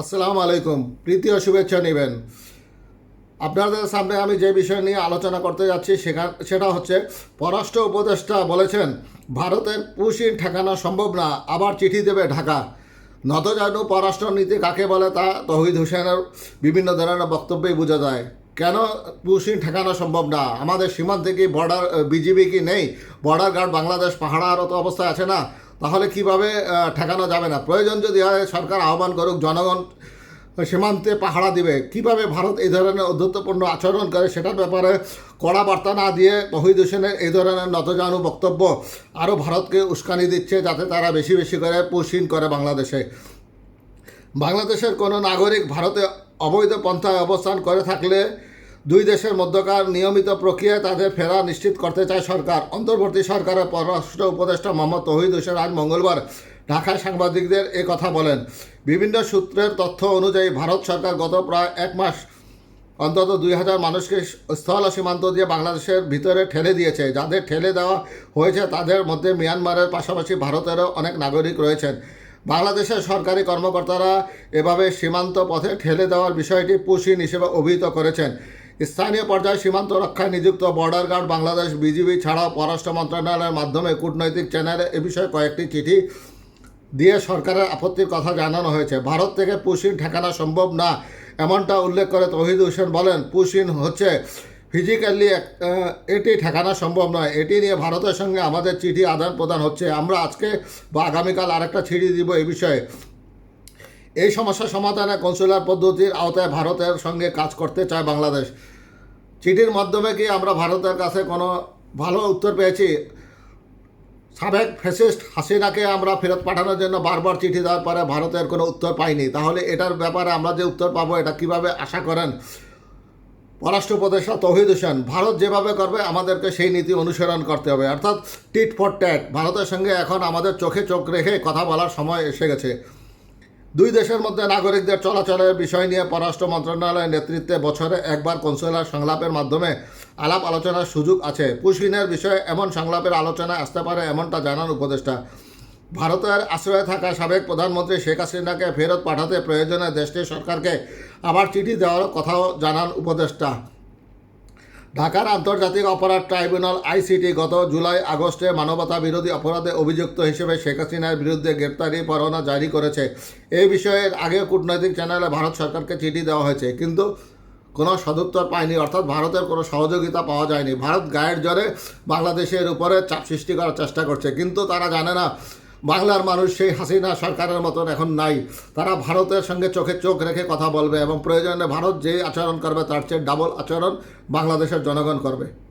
আসসালামু আলাইকুম। প্রীতি ও শুভেচ্ছা নেবেন। আপনাদের সামনে আমি যে বিষয় নিয়ে আলোচনা করতে যাচ্ছি সেটা হচ্ছে, পররাষ্ট্র উপদেষ্টা বলেছেন, ভারতের পুশিন ঠেকানো সম্ভব না, আবার চিঠি দেবে ঢাকা। নতজানু পররাষ্ট্র নীতি কাকে বলে তা তহিদ হোসেনের বিভিন্ন ধরনের বক্তব্যেই বোঝা যায়। কেন পুশিন ঠেকানো সম্ভব না? আমাদের সীমান্তে কি বর্ডার, বিজিবি কি নেই? বর্ডার গার্ড বাংলাদেশ পাহাড়ারত অবস্থায় আছে না? তাহলে কীভাবে ঠেকানো যাবে না? প্রয়োজন যদি হয়, সরকার আহ্বান করুক, জনগণ সীমান্তে পাহারা দিবে। কীভাবে ভারত এই ধরনের অধ্যত্বপূর্ণ আচরণ করে সেটার ব্যাপারে কড়া বার্তা না দিয়ে হোসেনের এই ধরনের নতজানু বক্তব্য আরও ভারতকে উস্কানি দিচ্ছে, যাতে তারা বেশি বেশি করে পুশিন করে বাংলাদেশে। বাংলাদেশের কোনো নাগরিক ভারতে অবৈধ পন্থায় অবস্থান করে থাকলে দুই দেশের মধ্যকার নিয়মিত প্রক্রিয়ায় তাদের ফেরা নিশ্চিত করতে চায় সরকার। অন্তর্বর্তী সরকারের পররাষ্ট্র উপদেষ্টা মোহাম্মদ তহিদ হোসেন আজ মঙ্গলবার ঢাকায় সাংবাদিকদের এ কথা বলেন। বিভিন্ন সূত্রের তথ্য অনুযায়ী ভারত সরকার গত প্রায় এক মাস অন্তত দুই হাজার মানুষকে স্থল সীমান্ত দিয়ে বাংলাদেশের ভিতরে ঠেলে দিয়েছে। যাদের ঠেলে দেওয়া হয়েছে তাদের মধ্যে মিয়ানমারের পাশাপাশি ভারতেরও অনেক নাগরিক রয়েছেন। বাংলাদেশের সরকারি কর্মকর্তারা এভাবে সীমান্ত পথে ঠেলে দেওয়ার বিষয়টি পুশিন হিসেবে অভিহিত করেছেন। স্থানীয় পর্যায়ে সীমান্ত রক্ষায় নিযুক্ত বর্ডার গার্ড বাংলাদেশ বিজিবি ছাড়াও পররাষ্ট্র মন্ত্রণালয়ের মাধ্যমে কূটনৈতিক চ্যানেলে এ বিষয়ে কয়েকটি চিঠি দিয়ে সরকারের আপত্তির কথা জানানো হয়েছে। ভারত থেকে পুশিন ঠেকানো সম্ভব না, এমনটা উল্লেখ করে তহিদ হোসেন বলেন, পুশিন হচ্ছে ফিজিক্যালি এটি ঠেকানো সম্ভব নয়। এটি নিয়ে ভারতের সঙ্গে আমাদের চিঠি আদান প্রদান হচ্ছে। আমরা আজকে বা আগামীকাল আরেকটা চিঠি দিব এই বিষয়ে। এই সমস্যা সমাধানে কনসুলার পদ্ধতির আওতায় ভারতের সঙ্গে কাজ করতে চায় বাংলাদেশ। চিঠির মাধ্যমে কি আমরা ভারতের কাছে কোনো ভালো উত্তর পেয়েছি? সাবেক ফ্যাসিস্ট হাসিনাকে আমরা ফেরত পাঠানোর জন্য বারবার চিঠি দেওয়ার পরে ভারতের কোনো উত্তর পাইনি। তাহলে এটার ব্যাপারে আমরা যে উত্তর পাবো, এটা কীভাবে আশা করেন? পররাষ্ট্র উপদেষ্টা তহিদ হোসেন, ভারত যেভাবে করবে, আমাদেরকে সেই নীতি অনুসরণ করতে হবে। অর্থাৎ টিট ফর ট্যাট, ভারতের সঙ্গে এখন আমাদের চোখে চোখ রেখে কথা বলার সময় এসে গেছে। দুই দেশের মধ্যে নাগরিকদের চলাচলের বিষয় নিয়ে পররাষ্ট্র মন্ত্রণালয়ের নেতৃত্বে বছরে একবার কনসুলার সংলাপের মাধ্যমে আলাপ আলোচনার সুযোগ আছে। পুশকিনের বিষয়ে এমন সংলাপের আলোচনায় আসতে পারে এমনটা জানান উপদেষ্টা। ভারতের আশ্রয়ে থাকা সাবেক প্রধানমন্ত্রী শেখ হাসিনাকে ফেরত পাঠাতে প্রয়োজনে দেশটির সরকারকে আবার চিঠি দেওয়ার কথাও জানান উপদেষ্টা। ঢাকার আন্তর্জাতিক অপরাধ ট্রাইব্যুনাল আইসিটি গত জুলাই আগস্টে মানবতা বিরোধী অপরাধে অভিযুক্ত হিসেবে শেখ হাসিনার বিরুদ্ধে গ্রেপ্তারি পরোয়ানা জারি করেছে। এই বিষয়ে আগে কূটনৈতিক চ্যানেলে ভারত সরকারকে চিঠি দেওয়া হয়েছে, কিন্তু কোনো সদুত্তর পায়নি, অর্থাৎ ভারতের কোনো সহযোগিতা পাওয়া যায়নি। ভারত গায়ের জ্বরে বাংলাদেশের উপরে চাপ সৃষ্টি করার চেষ্টা করছে, কিন্তু তারা জানে না বাংলার মানুষ সেই হাসিনা সরকারের মতন এখন নাই। তারা ভারতের সঙ্গে চোখে চোখ রেখে কথা বলবে এবং প্রয়োজনে ভারত যে আচরণ করবে তার চেয়ে ডাবল আচরণ বাংলাদেশের জনগণ করবে।